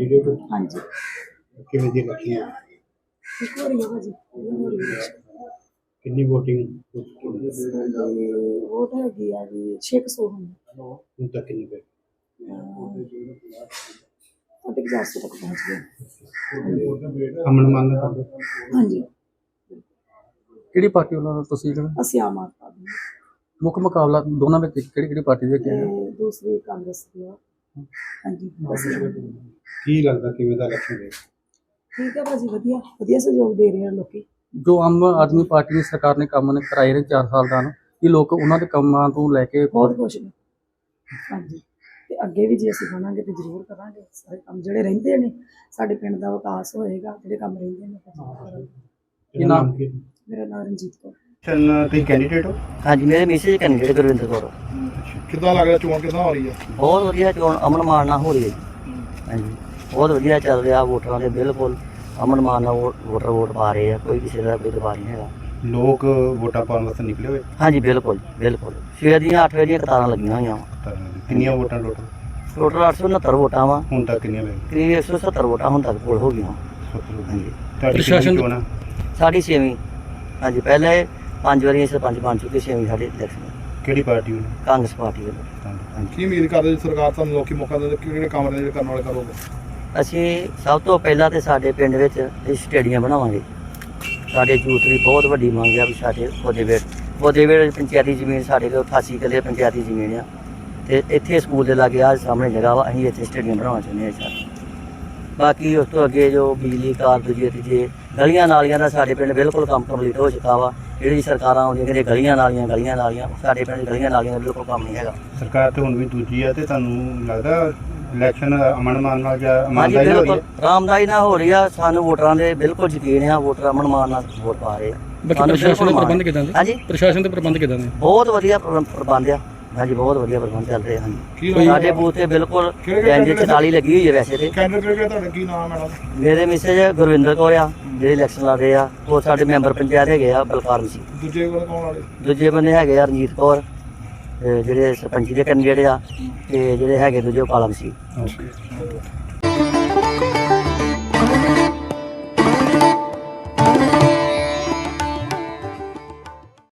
Candidate ਹੋ? ਹਾਂਜੀ। ਕਿਵੇਂ ਦੀ ਲੱਗੀ ਹੈ? ਇੱਕ ਹੋ ਰਹੀ ਹੈ ਭਾਜੀ ਵਧੀਆ ਹੋ ਰਹੀ ਹੈ ਕਿੰਨੀ VOTING ਸਾਡੀ ਵੋਟ ਹੈਗੀ ਆ ਜੀ 600 ਹੁਣ ਹੁਣ ਤੱਕ ਕਿੰਨੀ ਪਈ ਸਾਡੇ 400 ਤੱਕ ਪਹੁੰਚ ਗਏ ਅਮਨ ਮੰਨ ਦਾ ਹਾਂਜੀ। ਕਿਹੜੀ ਪਾਰਟੀ ਵੱਲੋਂ ਤੁਸੀਂ ਜਿਹੜੇ ਅਸੀਂ ਆਮ ਆਦਮੀ। ਮੁੱਖ ਮੁਕਾਬਲਾ ਦੋਨਾਂ ਵਿੱਚ ਕਿਹੜੀ ਕਿਹੜੀ ਪਾਰਟੀ ਦੇ ਕੀ ਤੇ ਦੂਸਰੀ ਕਾਂਗਰਸ ਦੀ ਆ। ਹਾਂਜੀ। ਕੀ ਲੱਗਦਾ ਕਿਵੇਂ ਦਾ ਇਲੈਕਸ਼ਨ ਰਹੇ ਠੀਕ ਹੈ ਭਾਜੀ ਵਧੀਆ। ਵਧੀਆ ਸਹਿਯੋਗ ਦੇ ਰਹੇ ਆ ਲੋਕੀ। ਜੋ ਆਮ ਆਦਮੀ ਪਾਰਟੀ ਦੀ ਸਰਕਾਰ ਨੇ ਕੰਮ ਨੇ ਕਰਾਏ ਨੇ 4 ਸਾਲ ਦਾ ਇਹ ਲੋਕ ਉਹਨਾਂ ਦੇ ਕੰਮਾਂ ਤੋਂ ਲੈ ਕੇ ਬਹੁਤ ਖੁਸ਼ ਨੇ। ਹਾਂਜੀ। ਤੇ ਅੱਗੇ ਵੀ ਜੇ ਅਸੀਂ ਬਣਾਂਗੇ ਤੇ ਜ਼ਰੂਰ ਕਰਾਂਗੇ। ਸਾਰੇ ਕੰਮ ਜਿਹੜੇ ਰਹਿੰਦੇ ਨੇ ਸਾਡੇ ਪਿੰਡ ਦਾ ਵਿਕਾਸ ਹੋਏਗਾ ਜਿਹੜੇ ਕੰਮ ਰਹਿੰਦੇ ਨੇ ਆਪਾਂ ਜ਼ਰੂਰ ਕਰਾਂਗੇ। ਕੀ ਨਾਮ? ਕੀ ਮੇਰਾ ਨਾਮ ਰਣਜੀਤ ਕੌਰ। ਚੰਨ ਤੁਸੀਂ ਕੈਂਡੀਡੇਟ ਹੋ? ਹਾਂਜੀ ਮੇਰੇ ਮੈਸੇਜ ਕੈਂਡੀਡੇਟ ਗੁਰਵਿੰਦਰ ਕੌਰ। ਕਿੱਦਾਂ ਲੱਗ ਰਿਹਾ ਚੋਣ ਕਿੱਦਾਂ ਹੋ ਰਹੀ ਹੈ? ਬਹੁਤ ਵਧੀਆ ਚੋਣ ਅਮਨ ਮਾਨ ਨਾਲ ਹੋ ਰਹੀ ਹੈ ਜੀ। ਹਾਂਜੀ ਬਹੁਤ ਵਧੀਆ ਚੱਲ ਰਿਹਾ ਵੋਟਰਾਂ ਦੇ ਬਿਲਕੁਲ। ਅਮਨ ਮਾਨ ਨਾਲ ਵੋਟ- ਵੋਟਰ ਵੋਟ ਪਾ ਰਹੇ ਆ ਕੋਈ ਕਿਸੇ ਦਾ ਕੋਈ ਦਬਾਅ ਨਹੀਂ ਹੈਗਾ। ਲੋਕ ਵੋਟਾਂ ਪਾਉਣ ਵਾਸਤੇ ਨਿਕਲੇ ਹੋਏ? ਹਾਂਜੀ ਬਿਲਕੁਲ ਬਿਲਕੁਲ। ਸਵੇਰ ਦੀਆਂ 8 ਵਜੇ ਦੀਆਂ ਕਤਾਰਾਂ ਲੱਗੀਆਂ ਹੋਈਆਂ ਵਾ। ਤਾਂ ਕਿੰਨੀਆਂ ਵੋਟਾਂ ਟੋਟਲ? ਟੋਟਲ 869 ਵੋਟਾਂ ਵਾ। ਹੁਣ ਤੱਕ ਕਿੰਨੀਆਂ ਪਈ ਕਰੀਬ 170 ਵੋਟਾਂ ਹੁਣ ਤੱਕ ਕੋਲ ਹੋ ਗਈਆਂ ਹਾਂਜੀ। ਪ੍ਰਸ਼ਾਸਨ ਚੋਣ ਆ? ਸਾਡੀ ਛੇਵੀਂ। ਹਾਂਜੀ ਪਹਿਲੇ ਪੰਜ ਵਾਰੀ ਸਰਪੰਚ ਬਣ ਚੁੱਕੇ ਛੇਵੀਂ ਸਾਡੇ ਇਲੈਕਸ਼ਨ ਕਿਹੜੀ ਪਾਰਟੀ ਨੂੰ ਕਾਂਗਰਸ ਪਾਰਟੀ ਵੱਲੋਂ। ਕੀ ਉਮੀਦ ਕਰਦੇ ਜੀ ਸਰਕਾਰ ਤੁਹਾਨੂੰ ਲੋਕੀ ਮੌਕਾ ਦੇ? ਕਿਹੜੇ ਕੰਮ ਦੇ ਕਰਨ ਵਾਲੇ ਕਰੋਗੇ? ਅਸੀਂ ਸਭ ਤੋਂ ਪਹਿਲਾਂ ਤੇ ਸਾਡੇ ਪਿੰਡ ਵਿੱਚ ਇਹ ਸਟੇਡੀਅਮ ਬਣਾਵਾਂਗੇ। ਸਾਡੇ ਯੂਥ ਦੀ ਬਹੁਤ ਵੱਡੀ ਮੰਗ ਆ ਵੀ ਸਾਡੇ ਫੋਦੇਵੇੜ ਫੋਦੇਵੇੜ ਪੰਚਾਇਤੀ ਜ਼ਮੀਨ ਸਾਡੇ ਕੋਲ 88 ਕਿੱਲੇ ਪੰਚਾਇਤੀ ਜ਼ਮੀਨ ਆ। ਤੇ ਇੱਥੇ ਸਕੂਲ ਦੇ ਲਾਗੇ ਆ ਸਾਹਮਣੇ ਜਗ੍ਹਾ ਵਾ ਅਸੀਂ ਇੱਥੇ ਸਟੇਡੀਅਮ ਬਣਾਉਣਾ ਚਾਹੁੰਦੇ ਹਾਂ ਸਰ। ਬਾਕੀ ਉਸ ਤੋਂ ਅੱਗੇ ਜੋ ਬਿਜਲੀ ਕਾਰ ਦੂਜੇ ਤੀਜੇ ਗਲੀਆਂ ਨਾਲੀਆਂ ਦਾ ਸਾਡੇ ਪਿੰਡ ਬਿਲਕੁਲ ਕੰਮ ਕੰਪਲੀਟ ਹੋ ਚੁੱਕਾ ਵਾ। ਜਿਹੜੀ ਸਰਕਾਰਾਂ ਆਉਂਦੀਆਂ ਕਹਿੰਦੇ ਗਲੀਆਂ ਨਾਲੀਆਂ ਗਲੀਆਂ ਨਾਲੀਆਂ ਸਾਡੇ ਪਿੰਡ ਗਲੀਆਂ ਨਾਲੀਆਂ ਦਾ ਬਿਲਕੁਲ ਕੰਮ ਨਹੀਂ ਹੈਗਾ। ਸਰਕਾਰ ਤੇ ਹੁਣ ਵੀ ਦੂਜੀ ਆ ਤੇ ਤੁਹਾਨੂੰ ਲੱਗਦਾ ਇਲੈਕਸ਼ਨ ਅਮਨ ਮਾਨ ਨਾਲ ਜਾਂ ਇਮਾਨਦਾਰੀ ਨਾਲ ਹੋ ਰਹੀ ਬਿਲਕੁਲ। ਰਾਮਦਾਈ ਨਾਲ ਹੋ ਰਹੀ ਆ। ਸਾਨੂੰ ਵੋਟਰਾਂ ਦੇ ਬਿਲਕੁਲ ਯਕੀਨ ਆ ਵੋਟਰ ਅਮਨ ਮਾਨ ਨਾਲ ਵੋਟ ਪਾ ਰਹੇ ਆ। ਬਾਕੀ ਪ੍ਰਸ਼ਾਸਨ ਦੇ ਪ੍ਰਬੰਧ ਕਿਦਾਂ ਦੇ? ਹਾਂਜੀ। ਪ੍ਰਸ਼ਾਸਨ ਦੇ ਪ੍ਰਬੰਧ ਕਿਦਾਂ ਦੇ? ਬਹੁਤ ਵਧੀਆ ਪ੍ਰ- ਪ੍ਰਬੰਧ ਆ। ਹਾਂਜੀ ਬਹੁਤ ਵਧੀਆ ਪ੍ਰਬੰਧ ਚੱਲ ਰਹੇ ਹਨ। ਕੀ ਸਾਡੇ ਬੂਥ ਤੇ ਬਿਲਕੁਲ ਕਿਹੜੇ ਕਿਹੜੇ 44 ਲੱਗੀ ਹੋਈ ਹੈ ਵੈਸੇ ਤੇ। ਕੈਂਡੀਡੇਟ ਕਿਹੜੇ ਤੁਹਾਡਾ? ਕੀ ਨਾਮ ਹੈ ਮੈਡਮ? ਮੇਰੇ ਮਿਸੇਜ ਗੁਰਵਿੰਦਰ ਕੌਰ ਆ ਜਿਹੜੇ ਇਲੈਕਸ਼ਨ ਲੜ ਰਹੇ ਆ ਉਹ ਸਾਡੇ ਮੈਂਬਰ ਪੰਚਾਇਤ ਹੈਗੇ ਆ ਬਲਕਾਰ ਮਸੀਹ। ਦੂਜੇ ਕੋਲ ਕੌਣ ਵਾਲੇ ਦੂਜੇ ਬੰਦੇ ਹੈਗੇ ਆ ਰਣਜੀਤ ਕੌਰ ਤੇ ਜਿਹੜੇ ਸਰਪੰਚੀ ਦੇ ਕੈਂਡੀਡੇਟ ਆ ਤੇ ਜਿਹੜੇ ਹੈਗੇ ਦੂਜੇ ਮਸੀਹ। Okay.